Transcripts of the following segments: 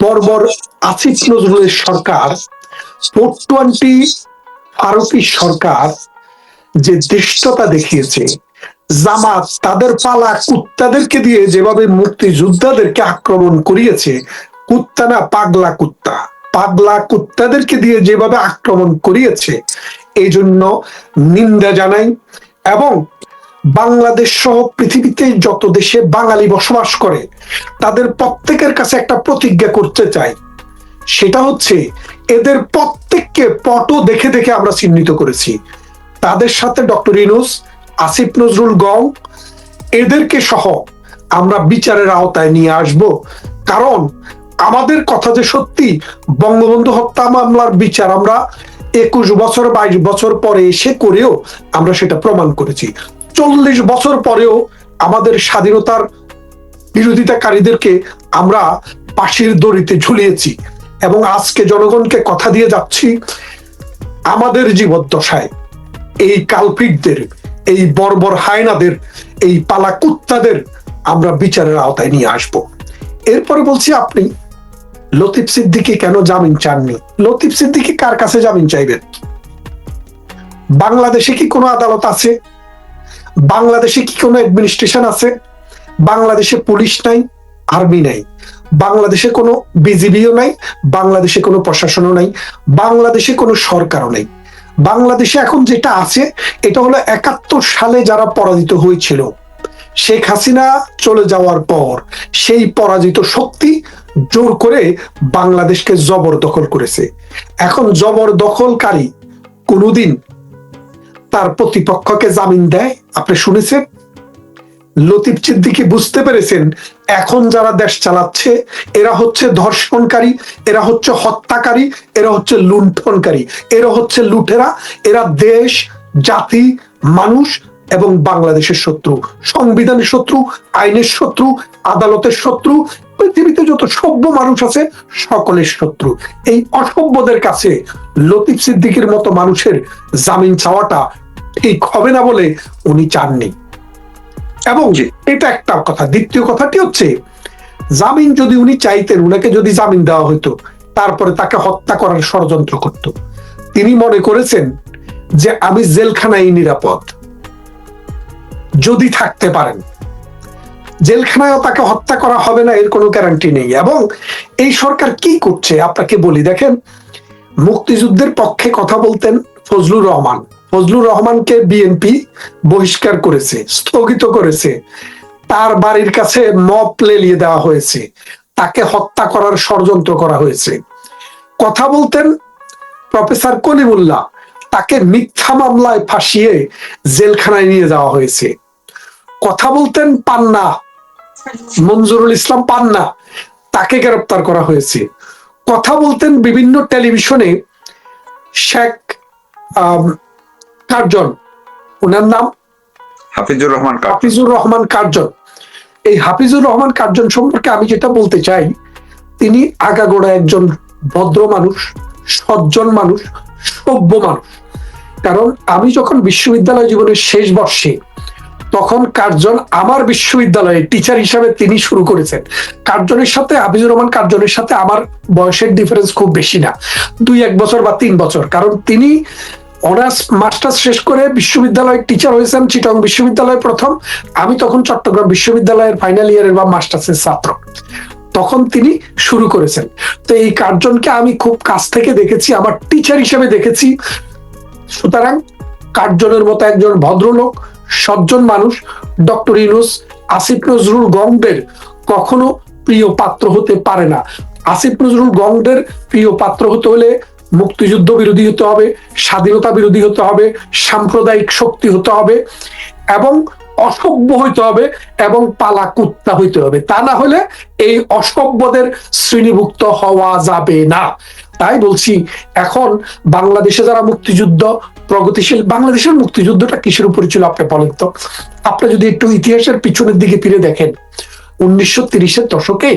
বর্বর আসিফ নজরুলের সরকার টোয়েন্টি ফারুকি সরকার যে দৃষ্টতা দেখিয়েছে, জামাত তাদের পালা কুত্তাদেরকে দিয়ে যেভাবে মুক্তিযোদ্ধাদেরকে আক্রমণ করিয়েছে, কুত্তা না পাগলা কুত্তা, পাগলা কুত্তাদেরকে দিয়ে যেভাবে আক্রমণ করিয়েছে এই জন্য নিন্দা জানাই এবং বাংলাদেশ সহ পৃথিবীতে যত দেশে বাঙালি বসবাস করে, তাদের প্রত্যেকের কাছে একটা প্রতিজ্ঞা করতে চাই। সেটা হচ্ছে, এদের প্রত্যেককে পটো দেখে দেখে আমরা চিহ্নিত করেছি। তাদের সাথে ডক্টর ইনুস আসিফ নজরুল গং, এদেরকে সহ আমরা বিচারের আওতায় নিয়ে আসব। কারণ, আমাদের কথা যে সত্যি, বঙ্গবন্ধু হত্যা মামলার বিচার আমরা একুশ বছর, বাইশ বছর পরে এসে করেও আমরা সেটা প্রমাণ করেছি। চল্লিশ বছর পরেও আমাদের স্বাধীনতার বিরোধিতাকারীদেরকে আমরা পাশের দড়িতে ঝুলিয়েছি এবং আজকে জনগণকে কথা দিয়ে যাচ্ছি আমাদের জীবদ্দশায়। এই কালপিটদের এই বর্বর হায়নাদের, এই পালা কুত্তাদের আমরা বিচারের আওতায় নিয়ে আসব। এরপরে বলছি আপনি, লতিফ সিদ্দিকি কেন জামিন চাননি? লতিফ সিদ্দিকি কার কাছে জামিন চাইবেন? বাংলাদেশে কি কোনো আদালত আছে? বাংলাদেশে কি কোনো অ্যাডমিনিস্ট্রেশন আছে? বাংলাদেশে পুলিশ নাই আর্মি নাই। বাংলাদেশে কোনো বিজিবিও নাই, বাংলাদেশে কোনো প্রশাসনও নাই, বাংলাদেশে কোনো সরকারও নাই। বাংলাদেশে এখন যেটা আছে, এটা হলো একাত্তর সালে যারা পরাজিত হয়েছিল, শেখ হাসিনা চলে যাওয়ার পর সেই পরাজিত শক্তি জোর করে বাংলাদেশকে জবরদখল করেছে। এখন জবরদখলকারী কোনোদিন তার প্রতিপক্ষকে জামিন দেয়। আপনি শুনেছেন? লতিফ সিদ্দিকি বুঝতে পেরেছেন, এখন যারা দেশ চালাচ্ছে, এরা হচ্ছে ধর্ষণকারী, এরা হচ্ছে হত্যাকারী, এরা হচ্ছে লুণ্ঠনকারী, এরা হচ্ছে লুটেরা, এরা দেশ, জাতি, মানুষ এবং বাংলাদেশের শত্রু, সংবিধানের শত্রু, আইনের শত্রু, আদালতের শত্রু, পৃথিবীতে যত সভ্য মানুষ আছে, সকলের শত্রু। এই অসভ্যদের কাছে লতিফ সিদ্দিকের মতো মানুষের জামিন চাওয়াটা ঠিক হবে না বলে উনি চাননি। এবং এটা একটা কথা। দ্বিতীয় কথাটি হচ্ছে জামিন যদি উনি চাইতেন উনাকে যদি জামিন দেওয়া হতো তারপরে তাকে হত্যা করার ষড়যন্ত্র করত। তিনি মনে করেছেন যে আমি জেলখানায় নিরাপদ। যদি থাকতে পারেন। জেলখানায়ও তাকে হত্যা করা হবে না এর কোনো গ্যারান্টি নেই। এবং এই সরকার কি করছে? আপনাকে বলি দেখেন মুক্তিযুদ্ধের পক্ষে কথা বলতেন ফজলুর রহমান। ফজলুর রহমানকে বিএনপি বহিষ্কার করেছে, স্থগিত করেছে। তার বাড়ির কাছে মপ লেলিয়ে দেওয়া হয়েছে। তাকে হত্যা করার ষড়যন্ত্র করা হয়েছে। কথা বলতেন প্রফেসর কলিমুল্লাহ। তাকে মিথ্যা মামলায় ফাঁসিয়ে জেলখানায় নিয়ে যাওয়া হয়েছে। কথা বলতেন পান্না, মঞ্জুরুল ইসলাম পান্না। তাকে গ্রেপ্তার করা হয়েছে। কথা বলতেন বিভিন্ন টেলিভিশনে শেখ কার্জন? ওনার নাম? হাফিজুর রহমান হাফিজুর রহমান কার্জন। এই হাফিজুর রহমান কার্জন সম্পর্কে আমি যেটা বলতে চাই তিনি আগাগোড়া একজন ভদ্র মানুষ সজ্জন মানুষ সভ্য মানুষ। কারণ আমি যখন বিশ্ববিদ্যালয় জীবনের শেষ বর্ষে তখন কার্জন আমার বিশ্ববিদ্যালয়ে টিচার হিসাবে তিনি শুরু করেছেন। কার্জনের সাথে হাফিজুর রহমান কার্জনের সাথে আমার বয়সের ডিফারেন্স খুব বেশি না। দুই এক বছর বা তিন বছর। কারণ তিনি অনার্স মাস্টার্স শেষ করে বিশ্ববিদ্যালয়ের টিচার হয়েছেন চিটং বিশ্ববিদ্যালয় প্রথম। আমি তখন চট্টগ্রাম বিশ্ববিদ্যালয়ের ফাইনাল ইয়ারের বা মাস্টার্সের ছাত্র। তখন তিনি শুরু করেছেন। তো এই কার্জনকে আমি খুব কাছ থেকে দেখেছি, আমার টিচার হিসেবে দেখেছি। সুতরাং কার্জনের মতো একজন ভদ্রলোক, সজ্জন মানুষ, ডক্টর ইনুস আসিফ নজরুল গঙ্গদের কখনো প্রিয় পাত্র হতে পারে না। আসিফ নজরুল গঙ্গদের প্রিয় পাত্র হতে হলে মুক্তিযুদ্ধ বিরোধী হতে হবে, স্বাধীনতা বিরোধী হতে হবে, সাম্প্রদায়িক শক্তি হতে হবে এবং অসভ্য হইতে হবে এবং পালা কুত্তা হইতে হবে। তা না হলে এই অসভ্যদের শ্রেণীভুক্ত হওয়া যাবে না। তাই বলছি, এখন বাংলাদেশে যারা মুক্তিযুদ্ধ, প্রগতিশীল, বাংলাদেশের মুক্তিযুদ্ধটা কিসের উপরে ছিল আপনি বলেন তো? আপনি যদি একটু ইতিহাসের পিছনের দিকে ফিরে দেখেন, উনিশশো তিরিশের দশকে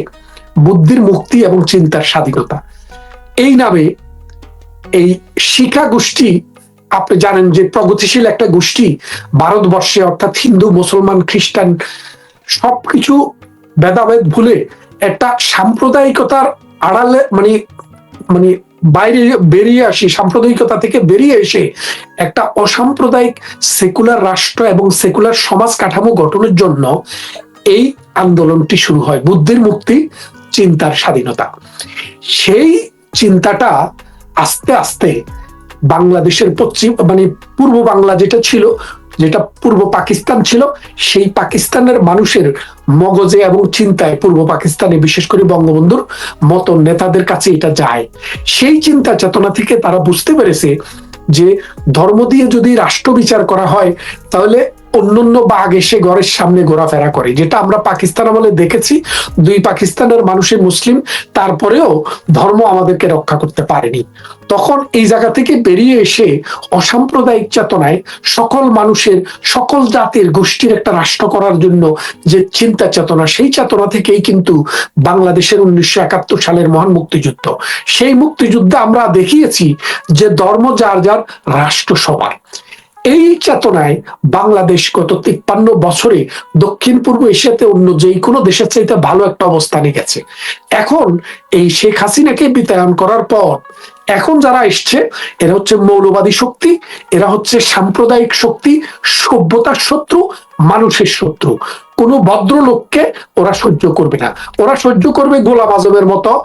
বুদ্ধির মুক্তি এবং চিন্তার স্বাধীনতা। এই নামে এই শিখা গোষ্ঠী, আপনি জানেন যে প্রগতিশীল একটা গোষ্ঠী, ভারতবর্ষে অর্থাৎ হিন্দু, মুসলমান, খ্রিস্টান, সবকিছু ভেদাভেদ ভুলে একটা সাম্প্রদায়িকতার আড়ালে মানে মানে বাইরে বেরিয়ে আসি, সাম্প্রদায়িকতা থেকে বেরিয়ে এসে একটা অসাম্প্রদায়িক সেকুলার রাষ্ট্র এবং সেকুলার সমাজ কাঠামো গঠনের জন্য এই আন্দোলনটি শুরু হয় বুদ্ধির মুক্তি, চিন্তার স্বাধীনতা। সেই চিন্তাটা আস্তে আস্তে বাংলাদেশের পশ্চিম মানে পূর্ব বাংলা যেটা ছিল, যেটা পূর্ব পাকিস্তান ছিল, সেই পাকিস্তানের মানুষের মগজে এবং চিন্তায় পূর্ব পাকিস্তানে, বিশেষ করে বঙ্গবন্ধুর মতো নেতাদের কাছে এটা যায়। সেই চিন্তা চেতনা থেকে তারা বুঝতে পেরেছে যে ধর্ম দিয়ে যদি রাষ্ট্র বিচার করা হয়, তাহলে অন্যান্য বাঘ এসে ঘরের সামনে ঘোরাফেরা করে, যেটা আমরা পাকিস্তান আমলে দেখেছি। দুই পাকিস্তানের মানুষই মুসলিম, তারপরেও ধর্ম আমাদেরকে রক্ষা করতে পারেনি। তখন এই জায়গা থেকে বেরিয়ে এসে অসাম্প্রদায়িক চেতনায় সকল মানুষের, সকল জাতির গোষ্ঠীর একটা রাষ্ট্র করার জন্য যে চিন্তা চেতনা, সেই চেতনা থেকেই কিন্তু বাংলাদেশের উনিশশো একাত্তর সালের মহান মুক্তিযুদ্ধ। সেই মুক্তিযুদ্ধে আমরা দেখিয়েছি যে ধর্ম যার যার রাষ্ট্র সবার এই চেতনায় বাংলাদেশ গত তিপ্পান্ন বছরে দক্ষিণ পূর্ব এশিয়াতে অন্য যে কোনো দেশের চাইতে ভালো একটা অবস্থানে গেছে। এখন এই শেখ হাসিনাকে বিতায়ন করার পর এখন যারা এসছে, এরা হচ্ছে মৌলবাদী শক্তি, এরা হচ্ছে সাম্প্রদায়িক শক্তি, সভ্যতার শত্রু, মানুষের শত্রু। কোনো ভদ্রলোককে ওরা সহ্য করবে না। ওরা সহ্য করবে গোলাম আজমের মতো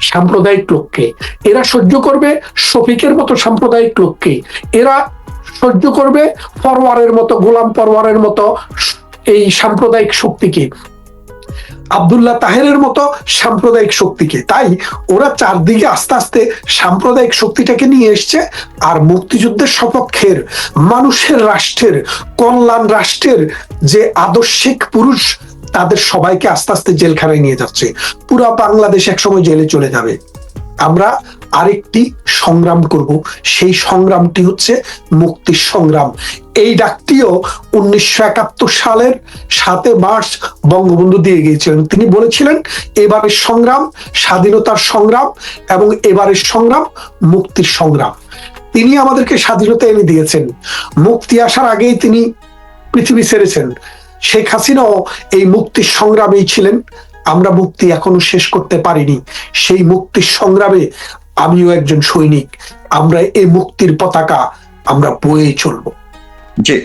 সাম্প্রদায়িক লোককে। এরা সহ্য করবে শফিকের মতো সাম্প্রদায়িক লোককে। এরা সহ্য করবে পরওয়ারের মতো, গোলাম পরওয়ারের মতো এই সাম্প্রদায়িক শক্তিকে। আবদুল্লাহ তাহেরের মতো সাম্প্রদায়িক শক্তিকে। তাই ওরা চারদিকে আস্তে আস্তে সাম্প্রদায়িক শক্তিটাকে নিয়ে এসছে আর মুক্তিযুদ্ধের সপক্ষের, মানুষের রাষ্ট্রের, কল্যাণ রাষ্ট্রের যে আদর্শিক পুরুষ তাদের সবাইকে আস্তে আস্তে জেলখানায় নিয়ে যাচ্ছে। পুরা বাংলাদেশ একসময় জেলে চলে যাবে। আমরা আরেকটি সংগ্রাম করব। সেই সংগ্রামটি হচ্ছে মুক্তির সংগ্রাম। এই ডাকটিও উনিশশো একাত্তর সালের সাতে মার্চ বঙ্গবন্ধু দিয়ে গিয়েছিলেন। তিনি বলেছিলেন, এবারের সংগ্রাম স্বাধীনতার সংগ্রাম এবং এবারের সংগ্রাম মুক্তির সংগ্রাম। তিনি আমাদেরকে স্বাধীনতা এনে দিয়েছেন। মুক্তি আসার আগেই তিনি পৃথিবী ছেড়েছেন। শেখ হাসিনাও এই মুক্তির সংগ্রামেই ছিলেন। আমরা মুক্তি এখনও শেষ করতে পারিনি। সেই মুক্তির সংগ্রামে আমিও একজন সৈনিক। আমরা এই মুক্তির পতাকা আমরা বয়ে চলবো। জি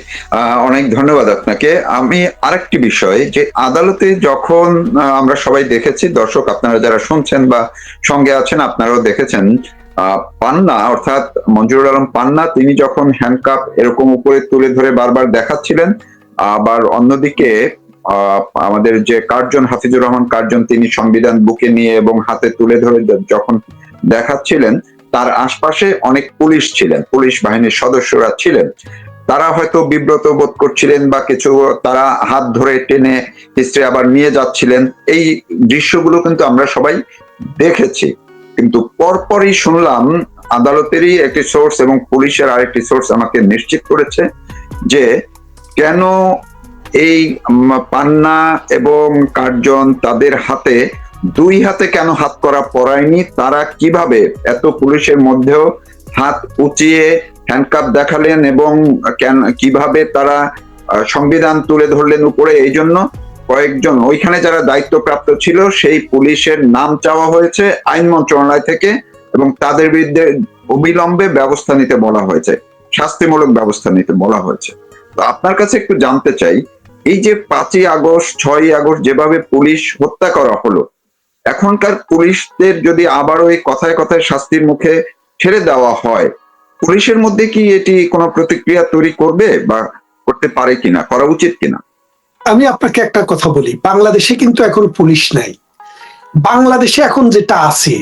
অনেক ধন্যবাদ আপনাকে। আমি আরেকটি বিষয় যে আদালতে যখন আমরা সবাই দেখেছি, দর্শক আপনারা যারা শুনছেন বা সঙ্গে আছেন, আপনারাও দেখেছেন পান্না, অর্থাৎ মঞ্জুরুল আলম পান্না, তিনি যখন হ্যান্ডকাপ এরকম উপরে তুলে ধরে বারবার দেখাচ্ছিলেন, আবার অন্যদিকে আমাদের যে কার্জন হাফিজুর রহমান, কার্জন তিনি সংবিধান বুকে নিয়ে এবং হাতে তুলে ধরে যখন দেখাচ্ছিলেন, তার আশপাশে অনেক পুলিশ ছিলেন, পুলিশ বাহিনীর সদস্যরা ছিলেন। তারা হয়তো বিব্রত বোধ করছিলেন বা কিছু, তারা হাত ধরে টেনে হিস্ট্রি আবার নিয়ে যাচ্ছিলেন। এই দৃশ্যগুলো কিন্তু আমরা সবাই দেখেছি। কিন্তু পরপরই শুনলাম, আদালতেরই একটি সোর্স এবং পুলিশের আরেকটি সোর্স আমাকে নিশ্চিত করেছে যে কেন এই পান্না এবং কার্জন তাদের হাতে, দুই হাতে কেন হাত করা পড়ায়নি? তারা কীভাবে এত পুলিশের মধ্যেও হাত উঁচিয়ে হ্যান্ডকাপ দেখালেন এবং কেন, কীভাবে তারা সংবিধান তুলে ধরলেন উপরে? এই জন্য কয়েকজন, ওইখানে যারা দায়িত্বপ্রাপ্ত ছিল, সেই পুলিশের নাম চাওয়া হয়েছে আইন মন্ত্রণালয় থেকে এবং তাদের বিরুদ্ধে অবিলম্বে ব্যবস্থা নিতে বলা হয়েছে, শাস্তিমূলক ব্যবস্থা নিতে বলা হয়েছে। তো আপনার কাছে একটু জানতে চাই এই যে পাঁচই আগস্ট, ছয়ই আগস্ট যেভাবে পুলিশ হত্যা করা হলো, এখনকার পুলিশদের যদি আবারও এই কথায় কথায় শাস্তির মুখে ছেড়ে দেওয়া হয়, পুলিশের মধ্যে কি এটি কোনো প্রতিক্রিয়া তৈরি করবে বা করতে পারে কিনা, করা উচিত কিনা? আমি আপনাকে একটা কথা বলি, বাংলাদেশে কিন্তু এখন পুলিশ নাই। বাংলাদেশে এখন যেটা আছে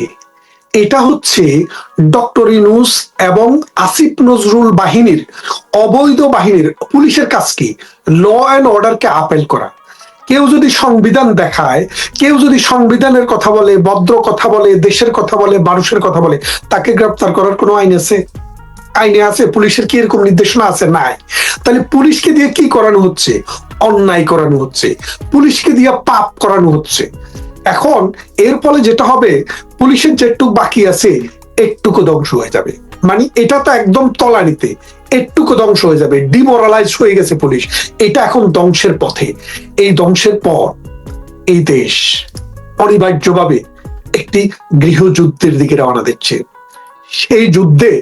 এটা হচ্ছে ডক্টর ইনুস এবং আসিফ নজরুল বাহিনীর অবৈধ বাহিনীর পুলিশের কাজ কি ল অ্যান্ড অর্ডারকে আপেল করা। কেউ যদি সংবিধান দেখায়, কেউ যদি সংবিধানের কথা বলে, ভদ্র কথা বলে, দেশের কথা বলে, মানুষের কথা বলে, তাকে গ্রেপ্তার করার কোনো আইন আছে? আইনে আছে, পুলিশের কি এরকম নির্দেশনা আছে? নাই। তাহলে পুলিশকে দিয়ে কি করানো হচ্ছে? অন্যায় করানো হচ্ছে। পুলিশকে দিয়ে পাপ করানো হচ্ছে। এখন এর ফলে যেটা হবে, পুলিশের যেটুকু বাকি আছে একটুকু ধ্বংস হয়ে যাবে। মানে এটা তো একদম তলানিতে একটুকু ধ্বংস হয়ে যাবে ডিমোরালাইজ হয়ে গেছে পুলিশ। এটা এখন ধ্বংসের পথে। এই ধ্বংসের পর এই দেশ অনিবার্যভাবে একটি গৃহযুদ্ধের দিকে রওনা দিচ্ছে। সেই যুদ্ধে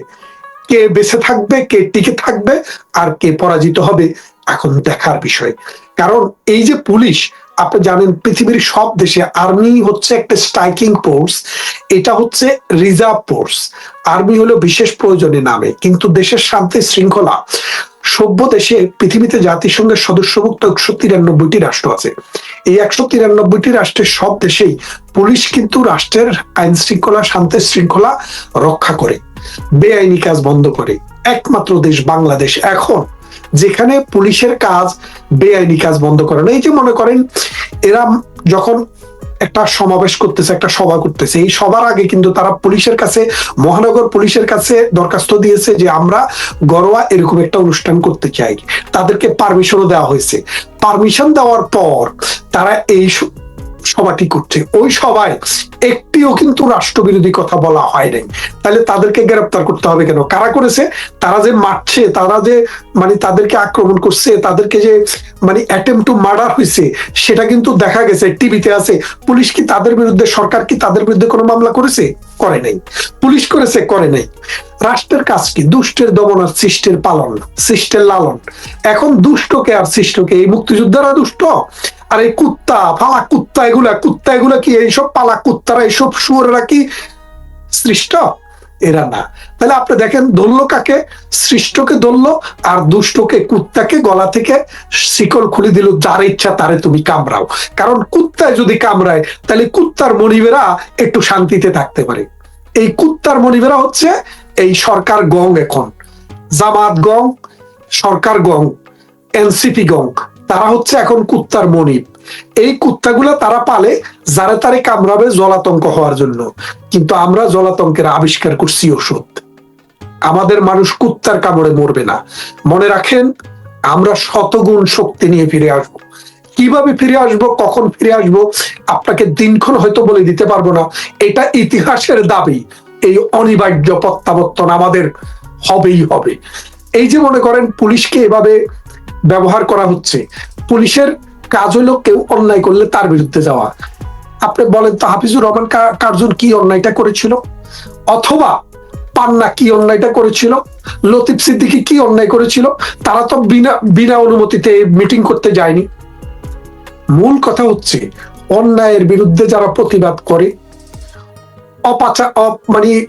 কে বেঁচে থাকবে, কে টিকে থাকবে, আর কে পরাজিত হবে, এখন দেখার বিষয়। কারণ এই যে পুলিশ আপনি জানেন পৃথিবীর সব দেশে আর্মি হচ্ছে একটা স্ট্রাইকিং ফোর্স এটা হচ্ছে রিজার্ভ ফোর্স আর্মি হলো বিশেষ প্রয়োজনে নামে, কিন্তু দেশের শান্তি শৃঙ্খলা। সভ্য দেশে পৃথিবীতে জাতিসংঘের সদস্যভুক্ত একশো তিরানব্বইটি রাষ্ট্র আছে। এই একশো তিরানব্বইটি রাষ্ট্রের সব দেশেই পুলিশ কিন্তু রাষ্ট্রের আইন শৃঙ্খলা, শান্তি শৃঙ্খলা রক্ষা করে। বেআইনি কাজ বন্ধ করে। একমাত্র দেশ বাংলাদেশ। এখন যেখানে পুলিশের কাজ, বেআইনি কাজ বন্ধ করে না এই যে মনে করেন, এরা যখন একটা সমাবেশ করতেছে, একটা সভা করতেছে, এই সবার আগে কিন্তু তারা পুলিশের কাছে, মহানগর পুলিশের কাছে দরখাস্ত দিয়েছে যে আমরা গরোয়া এরকম একটা অনুষ্ঠান করতে চাই। তাদেরকে পারমিশনও দেওয়া হয়েছে। পারমিশন দেওয়ার পর তারা এই সভাটি করছে? ওই সভায় একটিও কিন্তু রাষ্ট্রবিরোধী কথা বলা হয় নাই। তাহলে তাদেরকে গ্রেপ্তার করতে হবে কেন? কারা করেছে? তারা যে মারছে, তারা যে মানে তাদেরকে আক্রমণ করছে, তাদেরকে যে মানে অ্যাটেম্প টু মার্ডার হয়েছে, সেটা কিন্তু দেখা গেছে, টিভিতে আছে। পুলিশ কি তাদের বিরুদ্ধে, সরকার কি তাদের বিরুদ্ধে কোনো মামলা করেছে? করে নাই। পুলিশ করেছে, করে নাই। রাষ্ট্রের কাজ কি? দুষ্টের দমন আর সৃষ্টের পালন, সৃষ্টের লালন। এখন দুষ্টকে আর সৃষ্টকে এই মুক্তিযোদ্ধারা দুষ্ট? আর এই কুত্তা, ফালা কুত্তা এগুলা কুত্তা এগুলা কি এইসব পালা কুত্তারা এইসব শুয়োরেরা কি সৃষ্ট? এরা না। তাহলে আপনি দেখেন, ধরলো কাকে? সৃষ্টকে ধরলো আর দুষ্টকে, কুত্তাকে গলা থেকে শিকল খুলে দিল, যার ইচ্ছা তারে তুমি কামড়াও। কারণ কুত্তায় যদি কামড়ায়, তাহলে কুত্তার মনিবেরা একটু শান্তিতে থাকতে পারে। এই কুত্তার মনিবেরা হচ্ছে এই সরকার গং এখন। জামাত গং, সরকার গং, এনসিপি গং। তারা হচ্ছে এখন কুত্তার মনিব। এই কুত্তাগুলা তারা পালে যারা তারে কামড়াবে জলাতঙ্ক হওয়ার জন্য। কিন্তু আমরা জলাতঙ্কের আবিষ্কার করছি ওষুধ। আমাদের মানুষ কুত্তার কামড়ে মরবে না। মনে রাখেন, আমরা শতগুণ শক্তি নিয়ে ফিরে আসব। কীভাবে ফিরে আসব, কখন ফিরে আসব, আপনাকে দিনক্ষণ হয়তো বলে দিতে পারব না। এটা ইতিহাসের দাবি। এই অনিবার্য প্রত্যাবর্তন আমাদের হবেই হবে। এই যে মনে করেন, পুলিশকে এভাবে ব্যবহার করা হচ্ছে। পুলিশের কাজ হলো কেউ অন্যায় করলে তার বিরুদ্ধে যাওয়া। আপনি বলেন, তো হাফিজুর রহমান কার্জন কি অন্যায়টা করেছিল? অথবা, পান্না কি অন্যায়টা করেছিল? লতিফ সিদ্দিকি কি অন্যায় করেছিল? তারা তো বিনা বিনা অনুমতিতে মিটিং করতে যায়নি। মূল কথা হচ্ছে, অন্যায়ের বিরুদ্ধে যারা প্রতিবাদ করে, অপাচা অপ- মানে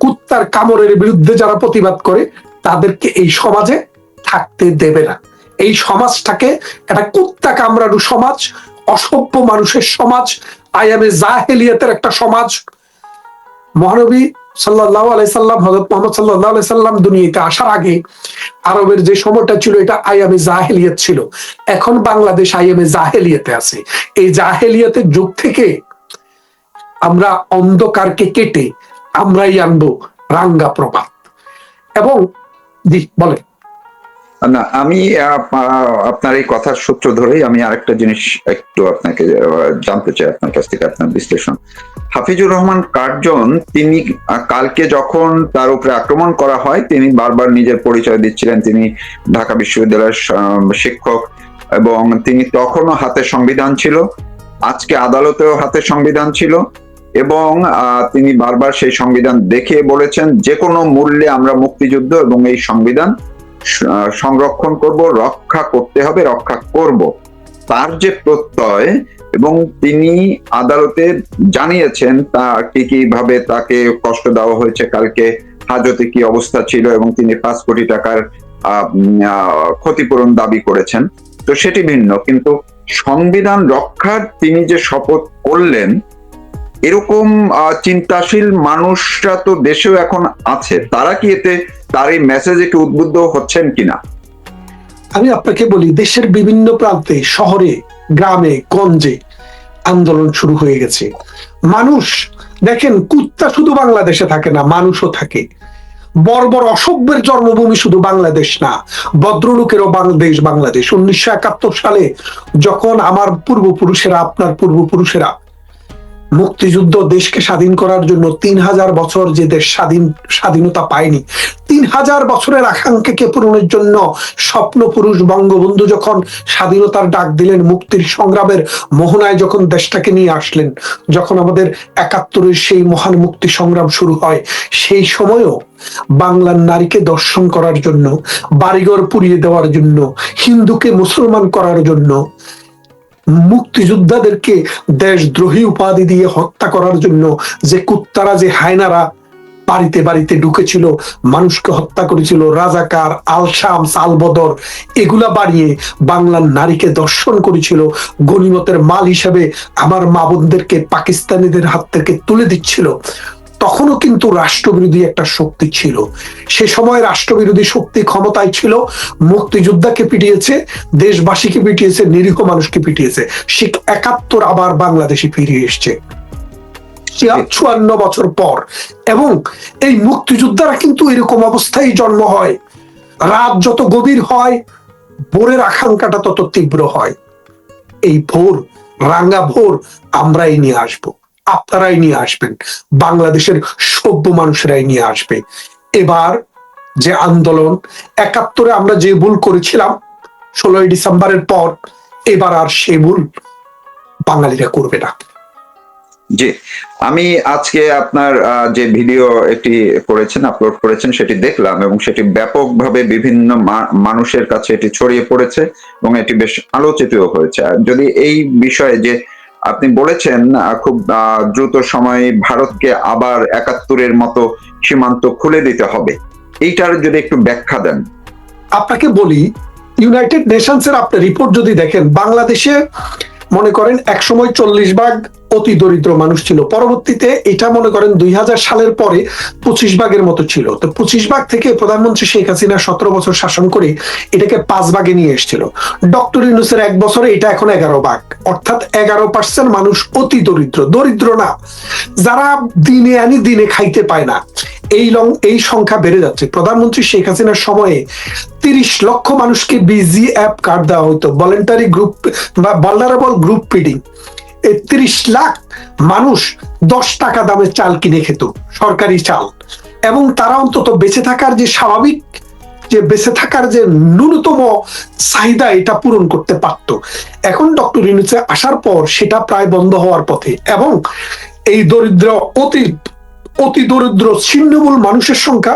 কুত্তার কামড়ের বিরুদ্ধে যারা প্রতিবাদ করে, তাদেরকে এই সমাজে থাকতে দেবে না। এই সমাজটাকে একটা কুত্তা কামড়ানো সমাজ, অসভ্য মানুষের সমাজ আয়ামে জাহেলিয়াতের একটা সমাজ। মহানবী সাল্লাহ আলাইসাল্লাম হজরত মোহাম্মদ সাল্লাহ আলাইসাল্লাম দুনিয়াতে আসার আগে আরবের যে সময়টা ছিল, এটা আয়ামে জাহেলিয়াত ছিল। এখন বাংলাদেশ আয়ামে জাহেলিয়াতে আছে। এই জাহেলিয়াতের যুগ থেকে আমরা অন্ধকারকে কেটে আমরাই আনব রাঙ্গা প্রভাত। এবং জি বলে না, আমি আপনার এই কথার সূত্র ধরেই আমি আরেকটা জিনিস একটু আপনাকে জানতে চাই আপনার কাছ থেকে, আপনার বিশ্লেষণ। হাফিজুর রহমান কার্জন, তিনি কালকে যখন তার উপরে আক্রমণ করা হয়, তিনি বারবার নিজের পরিচয় দিচ্ছিলেন। তিনি ঢাকা বিশ্ববিদ্যালয়ের শিক্ষক এবং তিনি তখনও হাতে সংবিধান ছিল। আজকে আদালতেও হাতে সংবিধান ছিল এবং তিনি বারবার সেই সংবিধান দেখে বলেছেন, যে কোনো মূল্যে আমরা মুক্তিযুদ্ধ এবং এই সংবিধান সংরক্ষণ করব, রক্ষা করতে হবে, রক্ষা করব। তার যে প্রত্যয় এবং তিনি আদালতে জানিয়েছেন তা কি কীভাবে তাকে কষ্ট দেওয়া হয়েছে, কালকে হাজতে কি অবস্থা ছিল এবং তিনি পাঁচ কোটি টাকার ক্ষতিপূরণ দাবি করেছেন। তো সেটি ভিন্ন, কিন্তু সংবিধান রক্ষার তিনি যে শপথ করলেন এরকম চিন্তাশীল মানুষরা তো দেশেও এখন আছে। তারা কি এতে তার এই মেসেজে কি উদ্বুদ্ধ হচ্ছেন কিনা? আমি আপনাকে বলি, দেশের বিভিন্ন প্রান্তে, শহরে, গ্রামে, গঞ্জে আন্দোলন শুরু হয়ে গেছে। মানুষ, দেখেন, কুত্তা শুধু বাংলাদেশে থাকে না, মানুষও থাকে। বর্বর অসভ্যের জন্মভূমি শুধু বাংলাদেশ না, ভদ্রলোকেরও বাংলাদেশ বাংলাদেশ। উনিশশো একাত্তর সালে যখন আমার পূর্বপুরুষেরা, আপনার পূর্বপুরুষেরা মুক্তিযুদ্ধ দেশকে স্বাধীন করার জন্য তিন হাজার বছর যে দেশ স্বাধীন, স্বাধীনতা পায়নি, তিন হাজার বছরের আকাঙ্ক্ষাকে পূরণের জন্য স্বপ্ন পুরুষ বঙ্গবন্ধু যখন স্বাধীনতার ডাক দিলেন, মুক্তির সংগ্রামের মোহনায় যখন দেশটাকে নিয়ে আসলেন, যখন আমাদের একাত্তরের সেই মহান মুক্তি সংগ্রাম শুরু হয়, সেই সময়ও বাংলার নারীকে দর্শন করার জন্য, বাড়িঘর পুড়িয়ে দেওয়ার জন্য, হিন্দুকে মুসলমান করার জন্য মুক্তিযোদ্ধাদেরকে দেশদ্রোহী উপাধি দিয়ে হত্যা করার জন্য যে কুত্তারা, যে হায়নারা বাড়িতে বাড়িতে ঢুকেছিল, মানুষকে হত্যা করেছিল, রাজাকার আলসাম সালবদর এগুলা বাড়িয়ে বাংলার নারীকে দর্শন করেছিল গনিমতের মাল হিসাবে আমার মা বোনদেরকে, পাকিস্তানিদের হাত থেকে তুলে দিচ্ছিল। তখনও কিন্তু রাষ্ট্রবিরোধী একটা শক্তি ছিল। সে সময় রাষ্ট্রবিরোধী শক্তি ক্ষমতায় ছিল, মুক্তিযোদ্ধাকে পিটিয়েছে, দেশবাসীকে পিটিয়েছে, নিরীহ মানুষকে পিটিয়েছে। সে একাত্তর আবার বাংলাদেশে ফিরে এসছে। চুয়ান্ন বছর পর এবং এই মুক্তিযোদ্ধারা কিন্তু এরকম অবস্থায় জন্ম হয়। রাত যত গভীর হয়, ভোরের আকাঙ্ক্ষাটা তত তীব্র হয়। এই ভোর রাঙ্গা ভোর, আমরাই নিয়ে আসব। আপনারাই নিয়ে আসবেন। বাংলাদেশের সভ্য মানুষেরাই নিয়ে আসবে। এবার যে আন্দোলন, একাত্তরে আমরা যে ভুল করেছিলাম, ষোলোই ডিসেম্বরের পর, এবার আর সে ভুল বাঙালিরা করবে না। জি, আমি আজকে আপনার যে ভিডিও এটি করেছেন, আপলোড করেছেন, সেটি দেখলাম এবং সেটি ব্যাপকভাবে বিভিন্ন মানুষের কাছে এটি ছড়িয়ে পড়েছে এবং এটি বেশ আলোচিতও হয়েছে। যদি এই বিষয়ে যে আপনি বলেছেন খুব দ্রুত সময়ে ভারতকে আবার একাত্তরের মতো সীমান্ত খুলে দিতে হবে। এইটার যদি একটু ব্যাখ্যা দেন। আপনাকে বলি ইউনাইটেড নেশনস এর আপনি রিপোর্ট যদি দেখেন, বাংলাদেশে মনে করেন একসময় চল্লিশ ভাগ অতি দরিদ্র মানুষ ছিল। পরবর্তীতে এটা মনে করেন দুই হাজার সালের পরে পঁচিশ ভাগের মতো ছিল। তো পঁচিশ ভাগ থেকে প্রধানমন্ত্রী শেখ হাসিনা সতেরো বছর শাসন করে এটাকে পাঁচ ভাগে নিয়ে এসেছিল। ডক্টর ইউনুসের এক বছরে এটা এখন এগারো ভাগ। অর্থাৎ এগারো পার্সেন্ট মানুষ অতি দরিদ্র। দরিদ্র না। যারা দিনে আনি দিনে খাইতে পায় না। এই লং, এই সংখ্যা বেড়ে যাচ্ছে। প্রধানমন্ত্রী শেখ হাসিনার সময়ে তিরিশ লক্ষ মানুষকে বিজি অ্যাপ কার্ড দেওয়া হতো। ভলেন্টারি গ্রুপ বা ভালনারেবল গ্রুপ ফিডিং তিরিশ লাখ মানুষ দশ টাকা দামে চাল কিনে খেত, সরকারি চাল। এবং তারা অন্তত বেঁচে থাকার যে স্বাভাবিক, যে বেঁচে থাকার যে ন্যূনতম চাহিদা, এটা পূরণ করতে পারত। এখন ডক্টর ইউনুসে আসার পর সেটা প্রায় বন্ধ হওয়ার পথে এবং এই দরিদ্র, অতি অতি দরিদ্র, ছিন্নমূল মানুষের সংখ্যা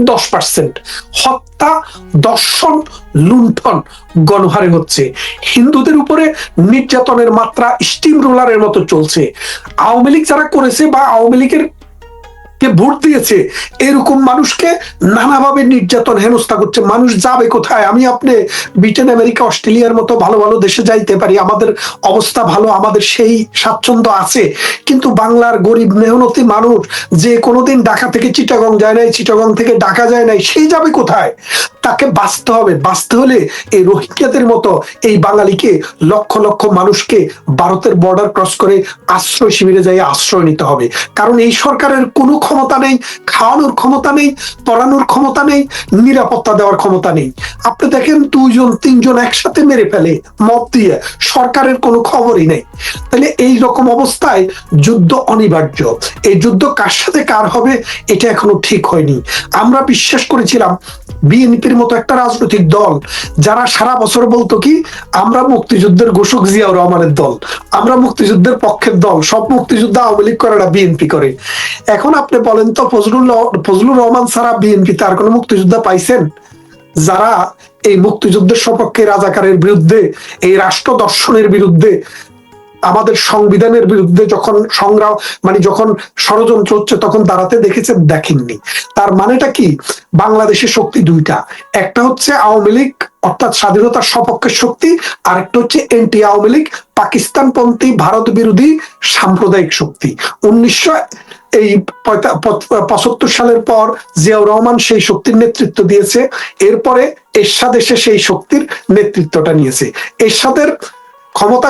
দশ পার্সেন্ট হত্যা, দর্শন, লুণ্ঠন গণহারে হচ্ছে। হিন্দুদের উপরে নির্যাতনের মাত্রা স্টিম রোলারের মতো চলছে। আওয়ামী লীগ যারা করেছে বা আওয়ামী লীগের কে ভোট দিয়েছে? এরকম মানুষকে নানাভাবে নির্যাতন, হেনস্থা করছে। মানুষ যাবে কোথায়? আমি আপনি ব্রিটেন, আমেরিকা, অস্ট্রেলিয়ার মতো ভালো ভালো দেশে যাইতে পারি। আমাদের অবস্থা ভালো, আমাদের সেই স্বাচ্ছন্দ্য আছে। কিন্তু বাংলার গরিব, মেহনতি মানুষ যে কোনোদিন ঢাকা থেকে চিটাগং যায় নাই, চিটাগং থেকে ঢাকা যায় নাই, সেই যাবে কোথায়? তাকে বাঁচতে হবে। বাঁচতে হলে এই রোহিঙ্গাদের মতো এই বাঙালিকে লক্ষ লক্ষ মানুষকে ভারতের বর্ডার ক্রস করে আশ্রয় শিবিরে যাই আশ্রয় নিতে হবে। কারণ এই সরকারের কোনো ক্ষমতা নেই, খাওয়ানোর ক্ষমতা নেই, পড়ানোর ক্ষমতা নেই, নিরাপত্তা দেওয়ার ক্ষমতা নেই। আপনি দেখেন দুইজন, তিনজন একসাথে মেরে ফেলে মত দিয়ে, সরকারের কোনো খবরই নেই। তাহলে এই রকম অবস্থায় যুদ্ধ অনিবার্য। এই যুদ্ধ কার সাথে কার হবে, এটা এখনও ঠিক হয়নি। আমরা বিশ্বাস করেছিলাম বিএনপির মতো একটা রাজনৈতিক দল যারা সারা বছর বলতো কি, আমরা মুক্তিযুদ্ধের ঘোষক জিয়াউর রহমানের দল, আমরা মুক্তিযুদ্ধের পক্ষের দল, সব মুক্তিযুদ্ধ আওয়ামী লীগ করে না, বিএনপি করে। এখন আপনি বলেন তো, ফজলুল ফজলুর রহমান ছাড়া বিএনপি তার কোনো মুক্তিযোদ্ধা পাইছেন? যারা এই মুক্তিযুদ্ধের সপক্ষে রাজাকারের বিরুদ্ধে, এই রাষ্ট্র দর্শনের বিরুদ্ধে আমাদের সংবিধানের বিরুদ্ধে যখন সংগ্রাম মানে যখন ষড়যন্ত্র হচ্ছে, তখন দাঁড়াতে দেখেছেন, দেখেননি। তার মানেটা কি? বাংলাদেশের শক্তি দুইটা। একটা হচ্ছে আওয়ামী লীগ, অর্থাৎ স্বাধীনতার সপক্ষের শক্তি আর একটা হচ্ছে এন্টি আওয়ামী লীগ, পাকিস্তানপন্থী ভারত বিরোধী সাম্প্রদায়িক শক্তি। উনিশশো এই পঁচাত্তর সালের পর জিয়াউর রহমান সেই শক্তির নেতৃত্ব দিয়েছে। এরপরে এরশাদ এসে সেই শক্তির নেতৃত্বটা নিয়েছে। এরশাদের ক্ষমতা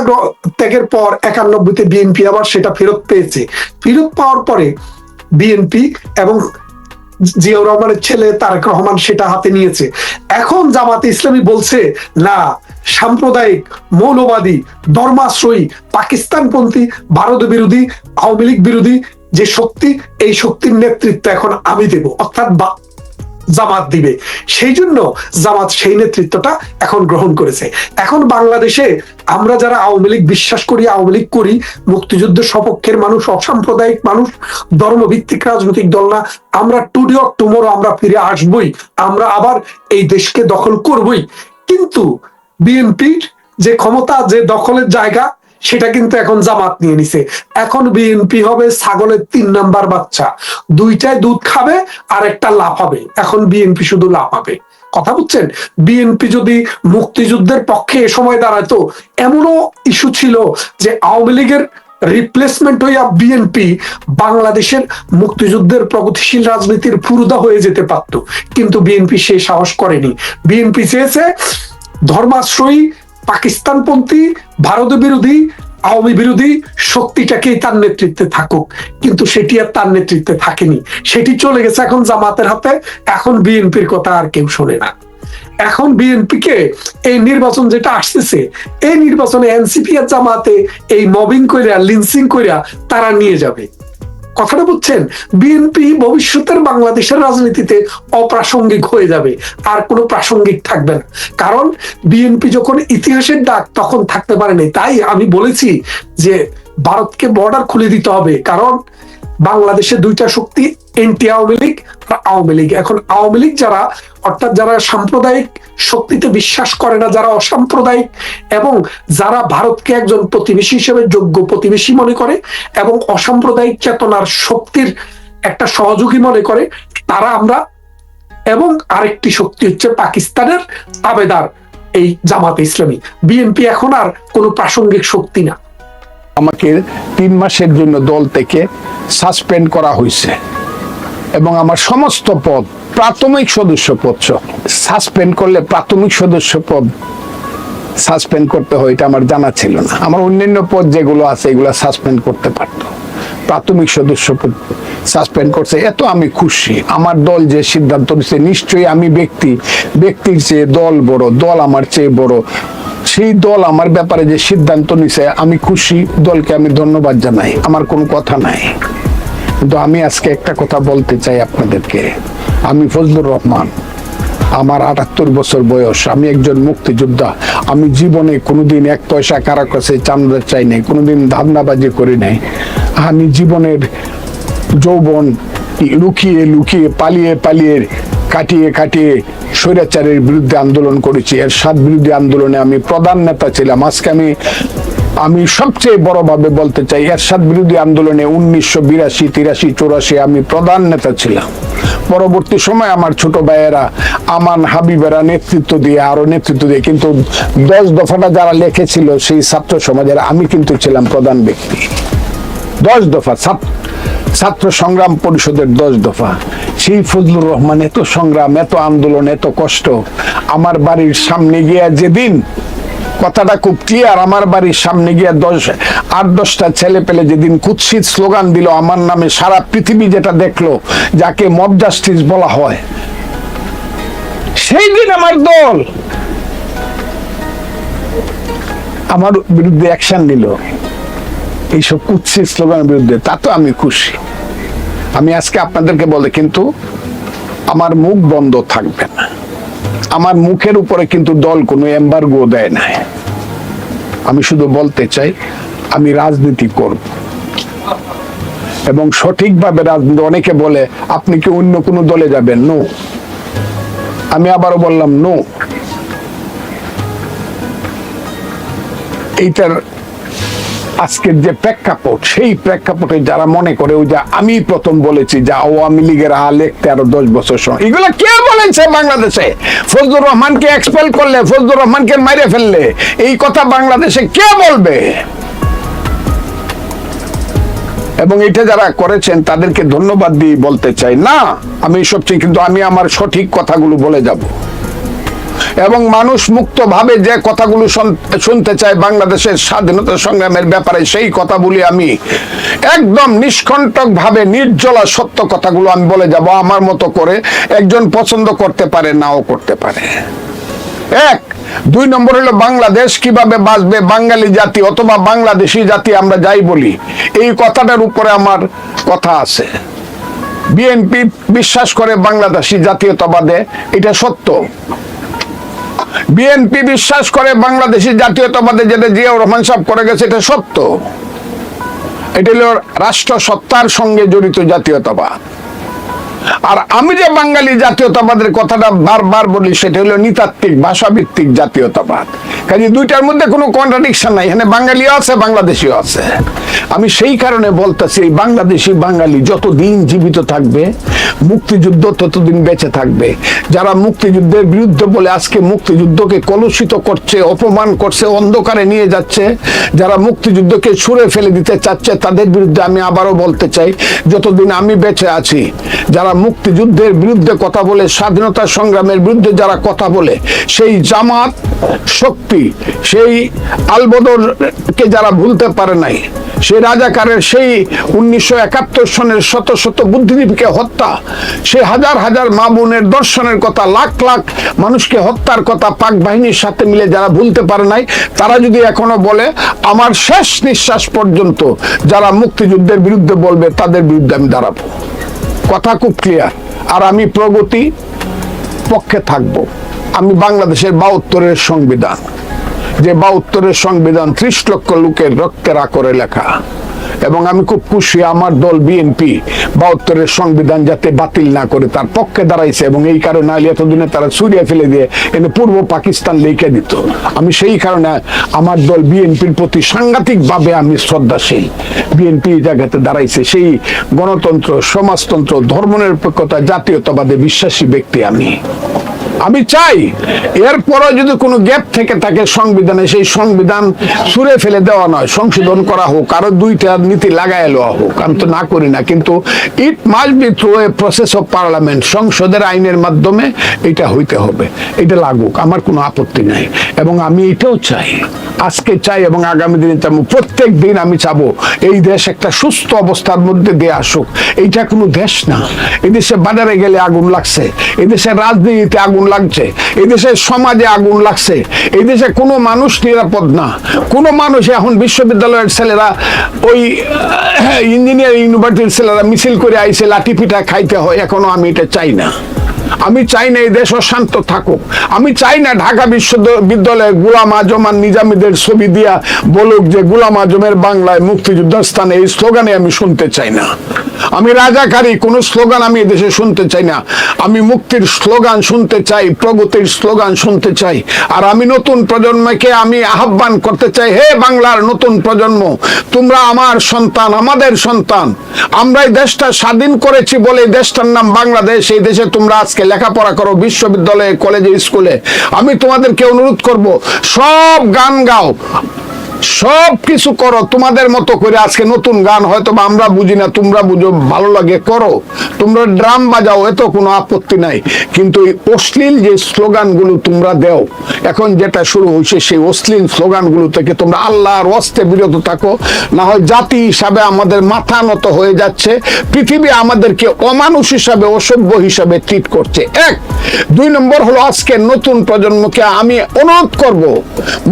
ত্যাগের পর একানব্বইতে বিএনপি আবার সেটা ফেরত পেয়েছে। ফেরত পাওয়ার পরে বিএনপি এবং জিয়াউর রহমানের ছেলে তারেক রহমান সেটা হাতে নিয়েছে। এখন জামাতে ইসলামী বলছে, না, সাম্প্রদায়িক, মৌলবাদী, ধর্মাশ্রয়ী, পাকিস্তানপন্থী ভারত বিরোধী আওয়ামী লীগ বিরোধী যে শক্তি, এই শক্তির নেতৃত্ব এখন আমি দেব। অর্থাৎ জামাত দিবে। সেই জন্য জামাত সেই নেতৃত্বটা এখন গ্রহণ করেছে। এখন বাংলাদেশে আমরা যারা আওয়ামী লীগ বিশ্বাস করি, আওয়ামী লীগ করি মুক্তিযুদ্ধের সপক্ষের মানুষ, অসাম্প্রদায়িক মানুষ, ধর্মভিত্তিক রাজনৈতিক দল না, আমরা টুডে অর টুমোরো আমরা ফিরে আসবই, আমরা আবার এই দেশকে দখল করবই। কিন্তু বিএনপির যে ক্ষমতা, যে দখলের জায়গা সেটা কিন্তু এখন জামাত নিয়ে নিছে। এখন বিএনপি হবে ছাগলের তিন নাম্বার বাচ্চা। দুইটায় দুধ খাবে আর একটা লাফাবে। এখন বিএনপি শুধু লাফাবে। কথা বুঝছেন? বিএনপি যদি মুক্তিযুদ্ধের পক্ষে এ সময় দাঁড়াতো, এমনও ইস্যু ছিল যে আওয়ামী লীগের রিপ্লেসমেন্ট হইয়া বিএনপি বাংলাদেশের মুক্তিযুদ্ধের প্রগতিশীল রাজনীতির ফুরুদা হয়ে যেতে পারত। কিন্তু বিএনপি সে সাহস করেনি। বিএনপি চেয়েছে ধর্মাশ্রয়ী পাকিস্তানপন্থী, ভারত বিরোধী, আওয়ামী বিরোধী শক্তিটাকেই তার নেতৃত্বে থাকুক? কিন্তু সেটি আর তার নেতৃত্বে থাকেনি। সেটি চলে গেছে এখন জামাতের হাতে। এখন বিএনপির কথা আর কেউ শোনে না। এখন বিএনপি কে এই নির্বাচন যেটা আসতেছে, এই নির্বাচনে এনসিপি আর জামাতে এই মবিং কইরা, লিন্সিং কইরা তারা নিয়ে যাবে। কথাটা বুঝছেন? বিএনপি ভবিষ্যতের বাংলাদেশের রাজনীতিতে অপ্রাসঙ্গিক হয়ে যাবে, আর কোনো প্রাসঙ্গিক থাকবে না। কারণ বিএনপি যখন ইতিহাসের ডাক তখন থাকতে পারেনি তাই আমি বলেছি যে, ভারতকে বর্ডার খুলে দিতে হবে। কারণ বাংলাদেশে দুইটা শক্তি এনটি আওয়ামী লীগ আর আওয়ামী লীগ। এখন আওয়ামী লীগ যারা, অর্থাৎ যারা সাম্প্রদায়িক শক্তিতে বিশ্বাস করে না, যারা অসাম্প্রদায়িক, এবং যারা ভারতকে একজন প্রতিবেশী হিসেবে যোগ্য প্রতিবেশী মনে করে, এবং অসাম্প্রদায়িক চেতনার শক্তির একটা সহযোগী মনে করে, তারা আমরা, এবং আরেকটি শক্তি হচ্ছে পাকিস্তানের আবেদার এই জামাতে ইসলামী। বিএনপি এখন আর কোনো প্রাসঙ্গিক শক্তি না। আমাকে তিন মাসের জন্য দল থেকে সাসপেন্ড করা হয়েছে। এবং আমার সমস্ত পদ, প্রাথমিক সদস্য পদ সাসপেন্ড করলে প্রাথমিক সদস্য পদ সাসপেন্ড করতে হয়, এটা আমার জানা ছিল না। আমার অন্যান্য পদ যেগুলো আছে, এগুলো সাসপেন্ড করতে পারতো। প্রাথমিক সদস্য সাসপেন্ড করছে, এত আমি খুশি। আমার দল যে সিদ্ধান্ত নিচ্ছে নিশ্চয়ই আমি ব্যক্তি, ব্যক্তির চেয়ে দল বড়, দল আমার চেয়ে বড়। সেই দল আমার ব্যাপারে যে সিদ্ধান্ত নিছে, আমি খুশি, দলকে আমি ধন্যবাদ জানাই। আমার কোনো কথা নাই। কিন্তু আমি আজকে একটা কথা বলতে চাই আপনাদেরকে। আমি ফজলুর রহমান, আমার আটাত্তর বছর বয়স, আমি একজন মুক্তিযোদ্ধা। আমি জীবনে কোনোদিন এক পয়সা কারও কাছে চান্দা চাই নাই, কোনোদিন ধান্দাবাজি করি নাই। আমি জীবনের যৌবন লুকিয়ে লুকিয়ে, পালিয়ে পালিয়ে, কাটিয়ে কাটিয়ে স্বৈরাচারের বিরুদ্ধে আন্দোলন করেছি। এর সাত বিরোধী আন্দোলনে আমি প্রধান নেতা ছিলাম। আজকে আমি আমি সবচেয়ে বড়ভাবে বলতে চাই, এরশাদ বিরোধী আন্দোলনে উনিশশো বিরাশি, তিরাশি, চৌরাশি আমি প্রধান নেতা ছিলাম। পরবর্তী সময় আমার ছোট ভাইয়েরা আমান হাবিবেরা নেতৃত্ব দিয়ে আরও নেতৃত্ব দিয়ে, কিন্তু দশ দফাটা যারা লিখেছিল সেই ছাত্র সমাজের আমি কিন্তু ছিলাম প্রধান ব্যক্তি। দশ দফা ছাত্র ছাত্র সংগ্রাম পরিষদের দশ দফা। সেই ফজলুর রহমান এত সংগ্রাম, এত আন্দোলন, এত কষ্ট। আমার বাড়ির সামনে গিয়া যেদিন কথাটা খুব ক্লিয়ার আমার বাড়ির সামনে গিয়া দশ, আট, দশটা ছেলে পেলে যেদিন কুৎসিত স্লোগান দিল, আমার নামে সারা পৃথিবী যেটা দেখল, যাকে মব জাস্টিস বলা হয়। সেই দিন আমার দল আমার বিরুদ্ধে অ্যাকশন নিল। এইসব কুৎসিত স্লোগানের বিরুদ্ধে, তা তো আমি খুশি। আমি আজকে আপনাদেরকে বলে, কিন্তু আমার মুখ বন্ধ থাকবে না। আমার মুখের উপরে কিন্তু দল কোনো এম্বার্গো দেয় নাই। আমি শুধু বলতে চাই, আমি রাজনীতি করব। এবং সঠিকভাবে রাজনীতি, অনেকে বলে, আপনি কি অন্য কোনো দলে যাবেন? নো আমি আবারও বললাম নো এইটার আজকের যে প্রেক্ষাপট, সেই প্রেক্ষাপটে যারা মনে করে, ওই যে আমি প্রথম বলেছি যে আওয়ামী লীগের হা লিখতে আরও দশ বছর সময়। এগুলো কে বলেছে বাংলাদেশে? ফজলুর রহমানকে এক্সপেল করলে, ফজলুর রহমানকে মাইরে ফেললে, এই কথা বাংলাদেশে কে বলবে? এবং এটা যারা করেছেন, তাদেরকে ধন্যবাদ দিয়ে বলতে চাই। না, আমি সবচেয়ে কিন্তু আমি আমার সঠিক কথাগুলো বলে যাব। এবং মানুষ মুক্ত ভাবে যে কথাগুলো শুনতে চায় বাংলাদেশের স্বাধীনতা সংগ্রামের ব্যাপারে, সেই কথা বলি আমি। একদম নিষ্কণ্টক ভাবে নির্জলা সত্য কথাগুলো আমি বলে যাব আমার মতো করে। একজন পছন্দ করতে পারে, নাও করতে পারে। এক, দুই নম্বর হলো বাংলাদেশ কীভাবে বাঁচবে, বাঙালি জাতি অথবা বাংলাদেশি জাতি আমরা যাই বলি। এই কথাটার উপরে আমার কথা আছে। বিএনপি বিশ্বাস করে বাংলাদেশি জাতীয়তাবাদে এটা সত্য। বিএনপি বিশ্বাস করে বাংলাদেশের জাতীয়তাবাদে যেটা জিয়াউর রহমান সাহেব করে গেছে, এটা সত্য। এটা হলো রাষ্ট্র সত্তার সঙ্গে জড়িত জাতীয়তাবাদ। আর আমি যে বাঙালি জাতীয়তাবাদের কথাটা বারবার বলি, সেটা হলো নৃতাত্ত্বিক, ভাষাভিত্তিক জাতীয়তাবাদ। কাজে দুইটার মধ্যে কোনো কন্ট্রাডিকশন নাই। এখানে বাঙালিও আছে, বাংলাদেশিও আছে। আমি সেই কারণে বলতেছি, এই বাংলাদেশি বাঙালি যতদিন জীবিত থাকবে, মুক্তিযুদ্ধ ততদিন বেঁচে থাকবে। যারা মুক্তিযুদ্ধের বিরুদ্ধে বলে আজকে মুক্তিযুদ্ধকে কলুষিত করছে, অপমান করছে, অন্ধকারে নিয়ে যাচ্ছে, যারা মুক্তিযুদ্ধকে ছুঁড়ে ফেলে দিতে চাচ্ছে, তাদের বিরুদ্ধে আমি আবারও বলতে চাই, যতদিন আমি বেঁচে আছি, যারা মুক্তিযুদ্ধের বিরুদ্ধে কথা বলে, স্বাধীনতা সংগ্রামের বিরুদ্ধে যারা কথা বলে, সেই জামাত শক্তি, সেই আলবদরকে যারা ভুলতে পারে নাই, সেই রাজাকারের সেই উনিশশো একাত্তর সনের শত শত বুদ্ধিজীবীকে হত্যা সেই হাজার হাজার মা বোনের দর্শনের কথা, লাখ লাখ মানুষকে হত্যার কথা পাক বাহিনীর সাথে মিলে যারা ভুলতে পারে নাই, তারা যদি এখনও বলে, আমার শেষ নিঃশ্বাস পর্যন্ত যারা মুক্তিযুদ্ধের বিরুদ্ধে বলবে, তাদের বিরুদ্ধে আমি দাঁড়াবো। কথা খুব ক্লিয়ার আর আমি প্রগতি পক্ষে থাকব। আমি বাংলাদেশের বাহাত্তরের সংবিধান। যে বাহাত্তরের সংবিধান ত্রিশ লক্ষ লোকের রক্তের আকরে লেখা। এবং আমি খুব খুশি আমার দল বিএনপি বাহাত্তরের সংবিধান যাতে বাতিল না করে তার পক্ষে দাঁড়াইছে এবং এই কারণে আলী এতদিনে তারা সুরিয়া ফেলে দিয়ে এনে পূর্ব পাকিস্তান লিখে দিত। আমি সেই কারণে আমার দল বিএনপির প্রতি সাংঘাতিকভাবে আমি শ্রদ্ধাশীল। বিএনপি জায়গাতে দাঁড়াইছে, সেই গণতন্ত্র, সমাজতন্ত্র ধর্মনিরপেক্ষতা জাতীয়তাবাদে বিশ্বাসী ব্যক্তি আমি। আমি চাই এরপরও যদি কোনো গ্যাপ থেকে থাকে সংবিধানে, সেই সংবিধান সুরে ফেলে দেওয়া নয়, সংশোধন করা হোক, আরও দুইটা নীতি লাগাই লওয়া হোক, আমি তো না করি না, কিন্তু it must be through a process of parliament, সংসদের আইনের মাধ্যমে এটা হইতে হবে, এটা লাগুক, আমার কোনো আপত্তি নাই, এবং আমি এটাও চাই, আজকে চাই এবং আগামী দিনে চাবো প্রত্যেক দিন আমি চাবো, এই দেশ একটা সুস্থ অবস্থার মধ্যে দিয়ে আসুক, এইটা কোনো দেশ না, এদেশে বাজারে গেলে আগুন লাগছে এই দেশের রাজনীতিতে আগুন লাগছে। এই দেশে সমাজে আগুন লাগছে। এই দেশে কোনো মানুষ নিরাপদ না। কোনো মানুষ এখন বিশ্ববিদ্যালয়ের ছেলেরা ওই ইঞ্জিনিয়ারিং ইউনিভার্সিটির ছেলেরা মিছিল করে আইসে লাঠি পিঠা খাইতে হয়। এখনও আমি এটা চাই না। আমি চাই না এই দেশ অশান্ত থাকুক। আমি চাই না ঢাকা বিশ্ববিদ্যালয়ে গুলাম আজম আর নিজামীদের ছবি দিয়া বলুক যে গুলাম আজমের বাংলায় মুক্তিযুদ্ধের স্থানে এই স্লোগানে আমি শুনতে চাই না। আমি রাজাকারী, কোন স্লোগান আমি এদেশে শুনতে চাই না। আমি মুক্তির স্লোগান শুনতে চাই, প্রগতির স্লোগান শুনতে চাই। আর আমি নতুন প্রজন্মকে আমি আহ্বান করতে চাই, হে বাংলার নতুন প্রজন্ম, তোমরা আমার সন্তান, আমাদের সন্তান। আমরা এই দেশটা স্বাধীন করেছি বলে দেশটার নাম বাংলাদেশ, এই দেশে তোমরা আজকে লেখাপড়া করো বিশ্ববিদ্যালয়ে কলেজে স্কুলে। আমি তোমাদেরকে অনুরোধ করব সব গান গাও। সব কিছু করো, তোমাদের মতো করে আজকে নতুন গান হয়তো আমরা বুঝি না, তোমরা বুঝো, ভালো লাগে, করো। তোমরা ড্রাম বাজাও, এত কোনো আপত্তি নাই। কিন্তু এই অশ্লীল যে স্লোগানগুলো তোমরা দেও, এখন যেটা শুরু হয়েছে সেই অশ্লীল স্লোগানগুলো থেকে তোমরা আল্লাহর অস্তে বিরত থাকো। না হয় জাতি হিসাবে আমাদের মাথা নত হয়ে যাচ্ছে, পৃথিবী আমাদেরকে অমানুষ হিসাবে, অসভ্য হিসাবে ট্রিট করছে। এক, দুই নম্বর হলো আজকে নতুন প্রজন্মকে আমি অনুরোধ করব,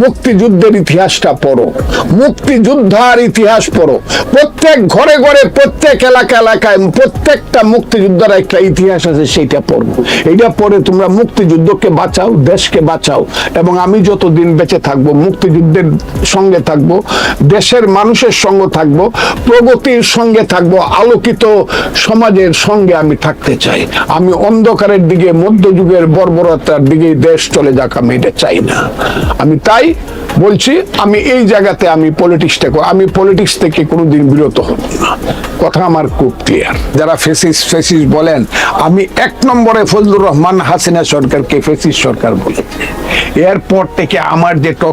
মুক্তিযুদ্ধের ইতিহাসটা পড়ো। মুক্তিযোদ্ধার ইতিহাস পড়ো। প্রত্যেক ঘরে ঘরে, প্রত্যেক এলাকা এলাকায় প্রত্যেকটা মুক্তিযোদ্ধার একটা ইতিহাস আছে, সেইটা পড়ব এটা পড়ে তোমরা মুক্তিযুদ্ধকে বাঁচাও, দেশকে বাঁচাও। এবং আমি যতদিন বেঁচে থাকব, মুক্তিযুদ্ধের সঙ্গে থাকব, দেশের মানুষের সঙ্গে থাকব, প্রগতির সঙ্গে থাকব, আলোকিত সমাজের সঙ্গে আমি থাকতে চাই। আমি অন্ধকারের দিকে, মধ্যযুগের বর্বরতার দিকে দেশ চলে যাক, আমি এটা চাই না। আমি তাই বলছি, আমি এই জায়গাতে আমি পলিটিক্সটা আমি পলিটিক্স থেকে কোনোদিন বিরত হব না। কথা আমার খুব ক্লিয়ার যারা ফেসিস ফেসিস বলেন, আমি এক নম্বরে ফজলুর রহমান হাসিনা সরকারকে ফেসিস সরকার বলি। এরপর থেকে আমার যে টক